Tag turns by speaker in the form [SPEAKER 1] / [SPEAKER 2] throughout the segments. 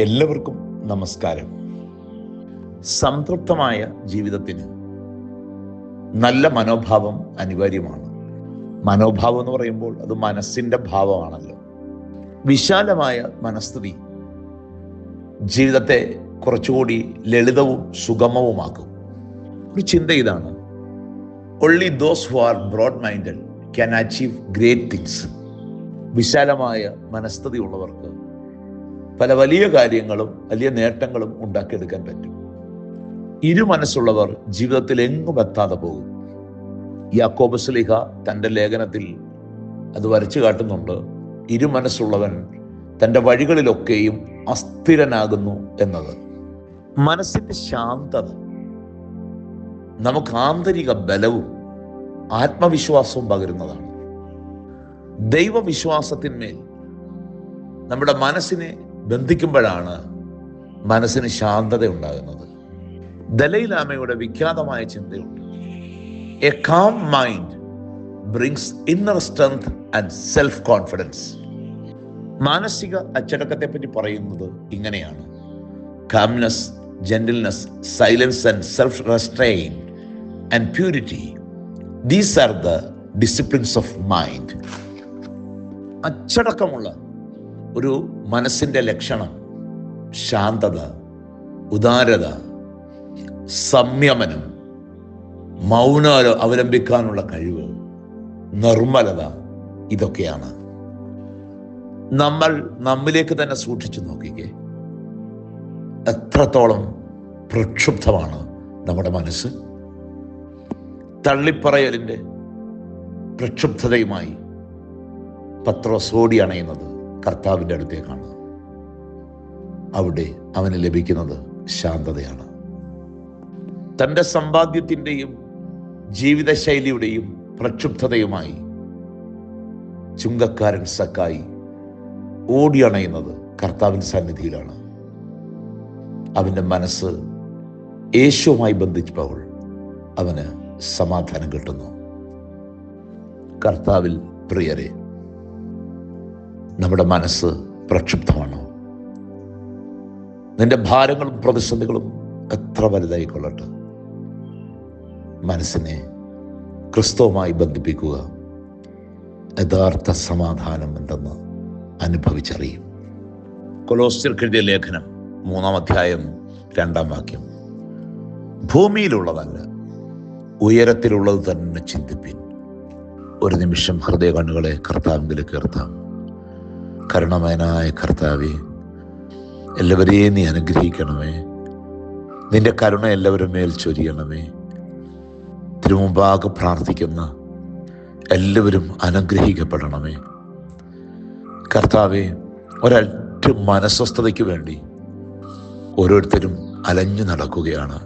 [SPEAKER 1] എല്ലാവർക്കും നമസ്കാരം. സംതൃപ്തമായ ജീവിതത്തിന് നല്ല മനോഭാവം അനിവാര്യമാണ്. മനോഭാവം എന്ന് പറയുമ്പോൾ അത് മനസ്സിന്റെ ഭാവമാണല്ലോ. വിശാലമായ മനസ്ഥിതി ജീവിതത്തെ കുറച്ചുകൂടി ലളിതവും സുഗമവുമാക്കും. ഒരു ചിന്ത ഇതാണ്. Only those who are broad minded can achieve great things വിശാലമായ മനസ്ഥിതി ഉള്ളവർക്ക് പല വലിയ കാര്യങ്ങളും വലിയ നേട്ടങ്ങളും ഉണ്ടാക്കിയെടുക്കാൻ പറ്റും. ഇരു മനസ്സുള്ളവർ ജീവിതത്തിൽ എങ്ങും എത്താതെ പോകും. യാക്കോബ് സ്ലിഹ തന്റെ ലേഖനത്തിൽ അത് വരച്ചു കാട്ടുന്നുണ്ട്. ഇരു മനസ്സുള്ളവൻ തന്റെ വഴികളിലൊക്കെയും അസ്ഥിരനാകുന്നു എന്നത്. മനസ്സിന്റെ ശാന്തത നമുക്ക് ആന്തരിക ബലവും ആത്മവിശ്വാസവും പകരുന്നതാണ്. ദൈവവിശ്വാസത്തിന്മേൽ നമ്മുടെ മനസ്സിനെ ബന്ധിക്കുമ്പോഴാണ് മനസ്സിന് ശാന്തത ഉണ്ടാകുന്നത് ദലൈലാമയുടെ വിഖ്യാതമായ ചിന്തയുണ്ട്. A calm mind brings inner strength and self confidence മാനസിക അച്ചടക്കത്തെ പറ്റി പറയുന്നത് ഇങ്ങനെയാണ്. Calmness gentleness silence and self restraint and purity these are the disciplines of mind അച്ചടക്കമുള്ള ഒരു മനസ്സിന്റെ ലക്ഷണം ശാന്തത ഉദാരത സംയമനം മൗന അവലംബിക്കാനുള്ള കഴിവ് നിർമ്മലത ഇതൊക്കെയാണ്. നമ്മൾ നമ്മിലേക്ക് തന്നെ സൂക്ഷിച്ചു നോക്കിക്കേ. എത്രത്തോളം പ്രക്ഷുബ്ധമാണ് നമ്മുടെ മനസ്സ്. തള്ളിപ്പറയലിന്റെ പ്രക്ഷുബ്ധതയുമായി പത്രോസോടി അണയുന്നത്. കർത്താവിന്റെ അടുത്തേക്കാണ്. അവിടെ അവന് ലഭിക്കുന്നത് ശാന്തതയാണ്. തന്റെ സമ്പാദ്യത്തിന്റെയും ജീവിതശൈലിയുടെയും പ്രക്ഷുബ്ധതയുമായി ചുങ്കക്കാരൻ സക്കായി ഓടി അണയുന്നത് കർത്താവിൻ സന്നിധിയിലാണ്. അവന്റെ മനസ്സ് യേശുവുമായി ബന്ധിച്ചപ്പോൾ അവന് സമാധാനം കിട്ടുന്നു. കർത്താവിൽ പ്രിയരെ നമ്മുടെ മനസ്സ് പ്രക്ഷുബ്ധമാണോ. നിന്റെ ഭാരങ്ങളും പ്രതിസന്ധികളും എത്ര വലുതായിക്കൊള്ളട്ടെ. മനസ്സിനെ ക്രിസ്തുവുമായി ബന്ധിപ്പിക്കുക യഥാർത്ഥ സമാധാനം എന്തെന്ന് അനുഭവിച്ചറിയും. കൊലോസ്യർക്കെഴുതിയ ലേഖനം മൂന്നാം അധ്യായം രണ്ടാം വാക്യം. ഭൂമിയിലുള്ളതല്ല ഉയരത്തിലുള്ളത് തന്നെ ചിന്തിപ്പിൻ. ഒരു നിമിഷം ഹൃദയ കണ്ണുകളെ കർത്താവിലേക്ക് ഉയർത്താം. കരുണമയനായ കർത്താവെ എല്ലാവരെയും നീ അനുഗ്രഹിക്കണമേ. നിന്റെ കരുണ എല്ലാവരും മേൽ ചൊരിയണമേ. തിരുമുമ്പാകെ പ്രാർത്ഥിക്കുന്ന എല്ലാവരും അനുഗ്രഹിക്കപ്പെടണമേ. കർത്താവെ ഒരൊറ്റ മനസ്വസ്ഥതയ്ക്ക് വേണ്ടി ഓരോരുത്തരും അലഞ്ഞു നടക്കുകയാണ്.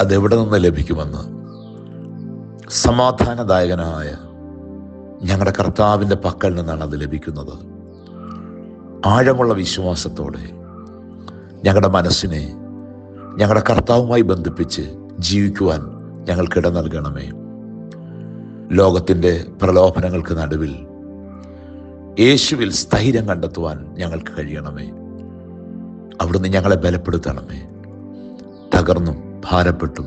[SPEAKER 1] അതെവിടെ നിന്ന് ലഭിക്കുമെന്ന് സമാധാനദായകനായ ഞങ്ങളുടെ കർത്താവിന്റെ പക്കൽ നിന്നാണ് അത് ലഭിക്കുന്നത്. ആഴമുള്ള വിശ്വാസത്തോടെ ഞങ്ങളുടെ മനസ്സിനെ ഞങ്ങളുടെ കർത്താവുമായി ബന്ധിപ്പിച്ച് ജീവിക്കുവാൻ ഞങ്ങൾക്കിട നൽകണമേ. ലോകത്തിന്റെ പ്രലോഭനങ്ങൾക്ക് നടുവിൽ യേശുവിൽ സ്ഥൈര്യം കണ്ടെത്തുവാൻ ഞങ്ങൾക്ക് കഴിയണമേ. അവിടുന്ന് ഞങ്ങളെ ബലപ്പെടുത്തണമേ. തകർന്നും ഭാരപ്പെട്ടും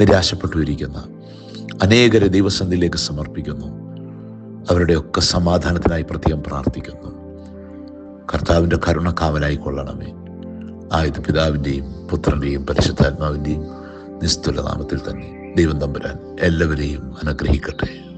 [SPEAKER 1] നിരാശപ്പെട്ടും ഇരിക്കുന്ന അനേകരെ ദൈവസന്ധിയിലേക്ക് സമർപ്പിക്കുന്നു. അവരുടെയൊക്കെ സമാധാനത്തിനായി പ്രത്യേകം പ്രാർത്ഥിക്കുന്നു. കർത്താവിന്റെ കരുണക്കാവലായി കൊള്ളണമേ ആയത് പിതാവിന്റെയും പുത്രന്റെയും പരിശുദ്ധാത്മാവിന്റെയും നിസ്തുല നാമത്തിൽ തന്നെ ദൈവം തമ്പുരാൻ എല്ലാവരെയും അനുഗ്രഹിക്കട്ടെ.